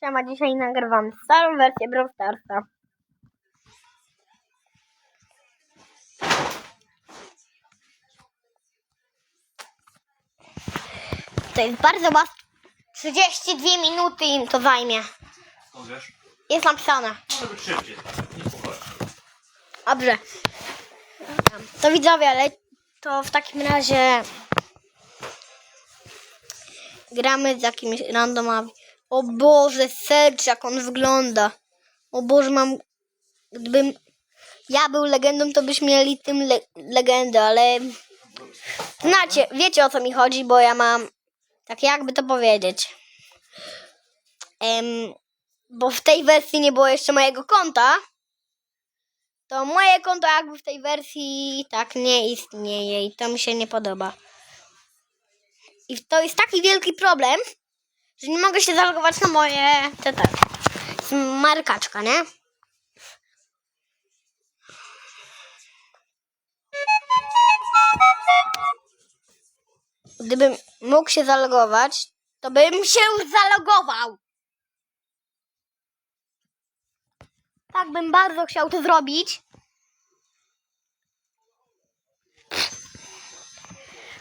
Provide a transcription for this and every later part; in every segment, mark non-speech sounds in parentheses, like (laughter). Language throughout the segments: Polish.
siema, dzisiaj nagrywam starą wersję Brawl Starsa. To jest bardzo łatwe. 32 minuty im to zajmie. No wiesz, Jest napisane. może być szybciej, nie powoli. Dobrze. To widzowie, ale to w takim razie gramy z jakimiś randomami. O Boże, Serge, jak on wygląda. O Boże, mam... Gdybym ja był legendą, to byśmy mieli tym le legendę, ale... Znacie, wiecie o co mi chodzi, bo ja mam... Tak jakby to powiedzieć. Em, bo w tej wersji nie było jeszcze mojego konta to moje konto jakby w tej wersji tak nie istnieje i to mi się nie podoba. I to jest taki wielki problem, że nie mogę się zalogować na moje te. Jest markaczka, nie? Gdybym mógł się zalogować, to bym się zalogował. Tak bym bardzo chciał to zrobić.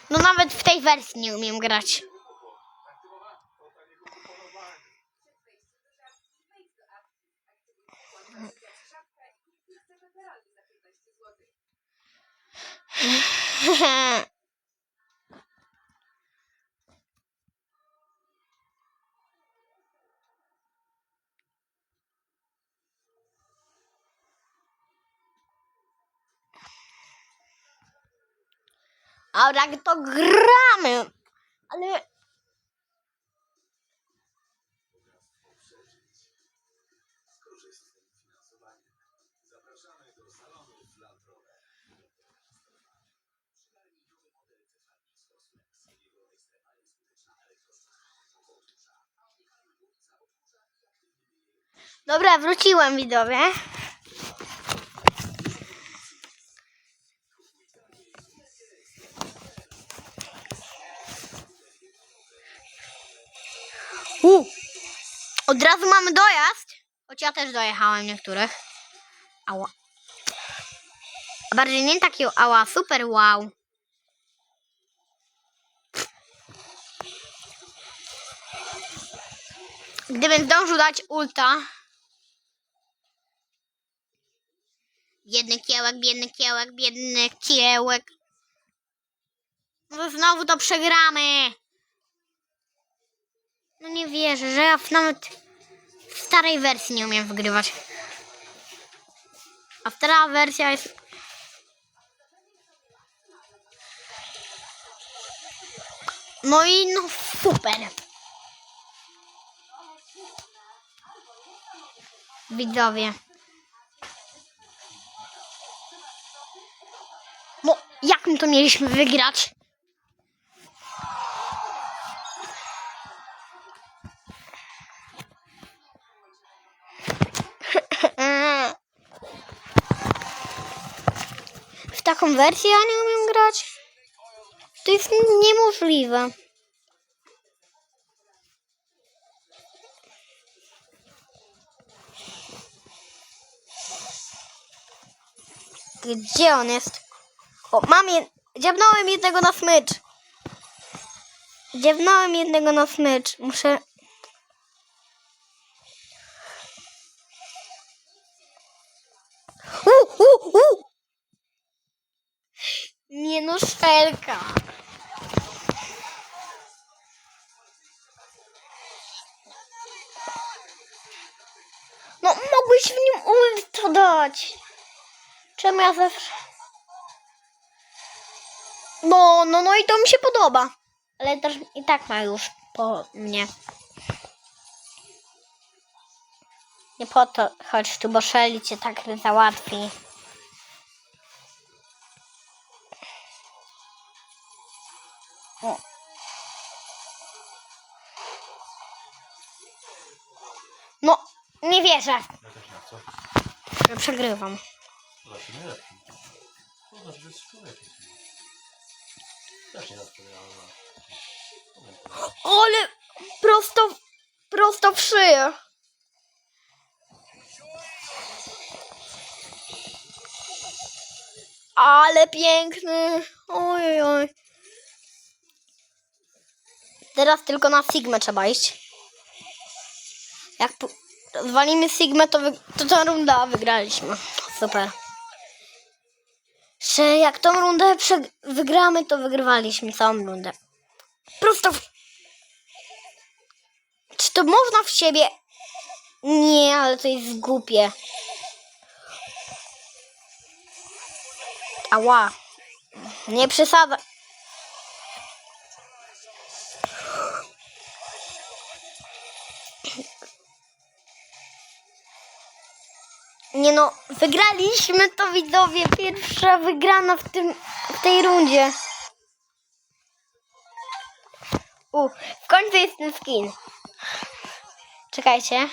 No nawet w tej wersji nie umiem grać. A tak to gramy. Ale Dobra, wróciłem widzowie. U. Od razu mamy dojazd. Choć ja też dojechałem niektórych. Ała. A bardziej nie taki ała, super wow. Gdybym zdążył dać ulta. Biedny kiełek, biedny kiełek, biedny kiełek. No znowu to przegramy. No nie wierzę, że ja nawet w starej wersji nie umiem wygrywać. A stara wersja jest... No i no super. Widzowie. No, jak my to mieliśmy wygrać? (laughs) W taką wersję ja nie umiem grać. To jest niemożliwe. Gdzie on jest? O, mam je... Jednego na smycz. Dziabnąłem jednego na smycz. Muszę... U, u, u! Nie no, szelka. No, mogłeś w nim ulta dać. Czemu ja zawsze... No, no, no i to mi się podoba. Ale też i tak ma już po mnie. Nie po to chodź tu, bo Shelly cię tak załatwi. O. No, nie wierzę, Ja przegrywam. Najlepszy. To znaczy, że jest człowiekiem. Też nie zawsze miałem na... Ale prosto... Prosto w szyję. Ale piękny. Oj, oj. Teraz tylko na Sigmę trzeba iść. Jak rozwalimy Sigmę, to, to ta runda wygraliśmy. Super. Że jak tą rundę wygramy, to wygrywaliśmy całą rundę. Prosto w... Czy to można w siebie? Nie, ale to jest głupie. Ała. Nie przesada. Nie no, wygraliśmy to widzowie. Pierwsza wygrana w, tym, w tej rundzie. U, w końcu jest ten skin. Czekajcie.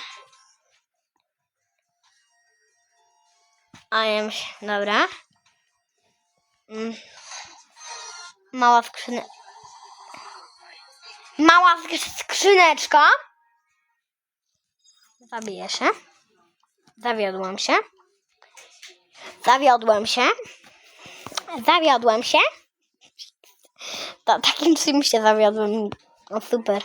A ja się, dobra. Mm. Mała skrzynę. Mała sk- skrzyneczka. Zabiję się. Zawiodłem się. Zawiodłem się. Zawiodłem się. To, takim czymś się zawiodłem. O, super.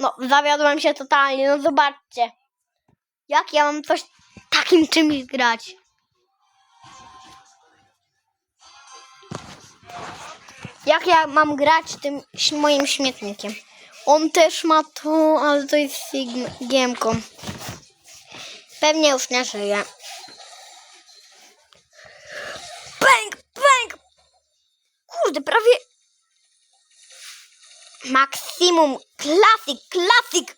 No, zawiodłem się totalnie. No, zobaczcie. Jak ja mam coś takim czymś grać? Jak ja mam grać tym moim śmietnikiem? On też ma to, ale to jest Sigmą. Pewnie już nie żyje. Pęk, pęk! Kurde, prawie... Maksimum, klasyk, klasyk!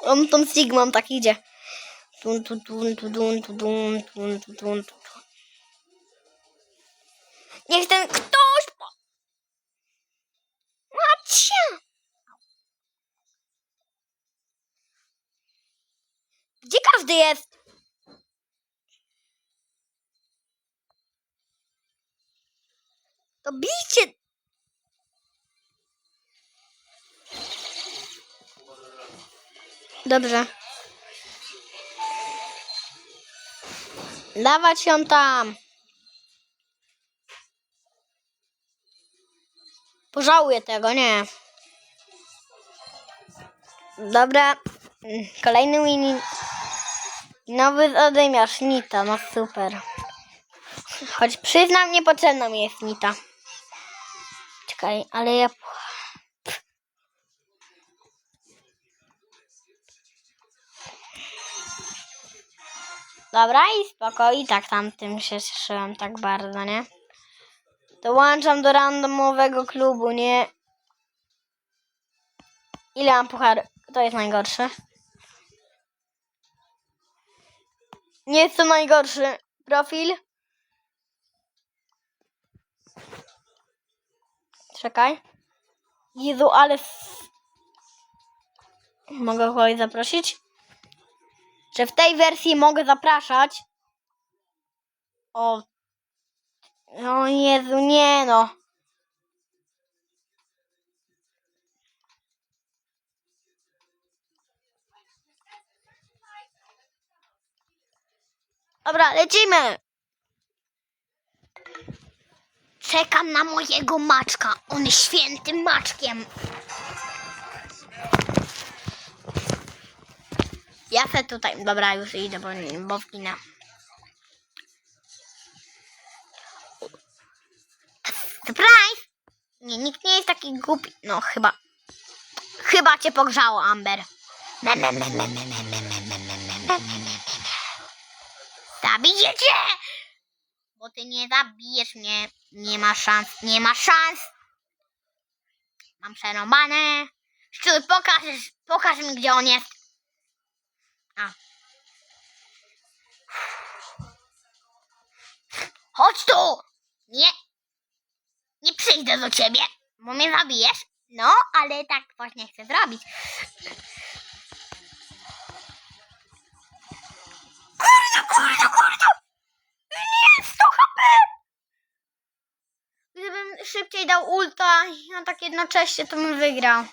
On tą Sigmą tak idzie. Tun, tun, tun, tun, tun, tun, tun, tun, tun. Niech ten ktoś... po- Macie! Gdzie każdy jest? To bijcie! Dobrze. Dawać ją tam. Pożałuję tego, nie. Dobra. Kolejny win. Nowy zadymiarz, Nita, no super. Choć przyznam, niepotrzebna mi jest Nita. Czekaj, ale ja... Dobra i spoko, i tak tamtym się cieszyłem tak bardzo, nie? Dołączam do randomowego klubu, nie? Ile mam? To jest najgorsze. Nie jest to najgorszy profil. Czekaj. Jezu, ale... Mogę kogoś zaprosić? Że w tej wersji mogę zapraszać. O. O Jezu, nie no. Dobra, lecimy. Czekam na mojego maczka. On świętym maczkiem. Ja se tutaj, dobra, już idę, bo, bo wginę. Surprise! Nie, nikt nie jest taki głupi. No, chyba. Chyba cię pogrzało, Amber. Zabiję cię! Bo ty nie zabijesz mnie. Nie ma szans, nie ma szans. Mam przerąbane. Szczur, pokaż, pokaż mi, gdzie on jest. A. Chodź tu! Nie. Nie przyjdę do ciebie, bo mnie zabijesz. No, ale tak właśnie chcę zrobić. Kurde, kurde, kurde! Nie, 100 HP! Gdybym szybciej dał ulta na tak jednocześnie, to bym wygrał.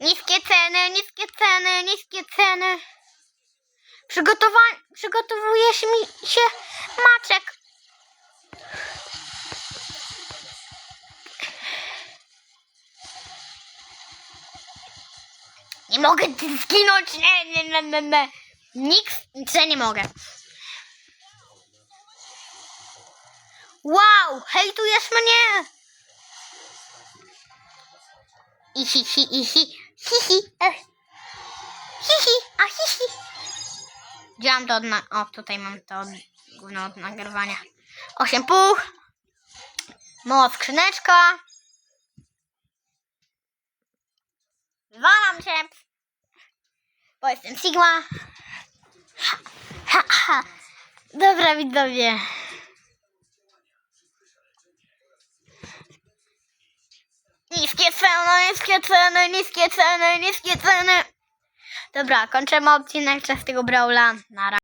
Niskie ceny, niskie ceny, niskie ceny. Przygotowa- przygotowuje się mi się maczek. Nie mogę zginąć. Nie, nie, nie, nie. Nikt, nic nie mogę. Wow, hejtujesz mnie? Ihi, hi, ihi, hi, hi, eh. hi, hi, a hi, hi. Gdzie mam to od. O, tutaj mam to od... gówno od nagrywania. Osiem pół. Mała skrzyneczka. Wywalam się. Bo jestem Sigma. Ha, ha. Dobra, widzowie. Niskie ceny, niskie ceny, niskie ceny, niskie ceny. Dobra, kończymy odcinek z tego Brawla. Na razie.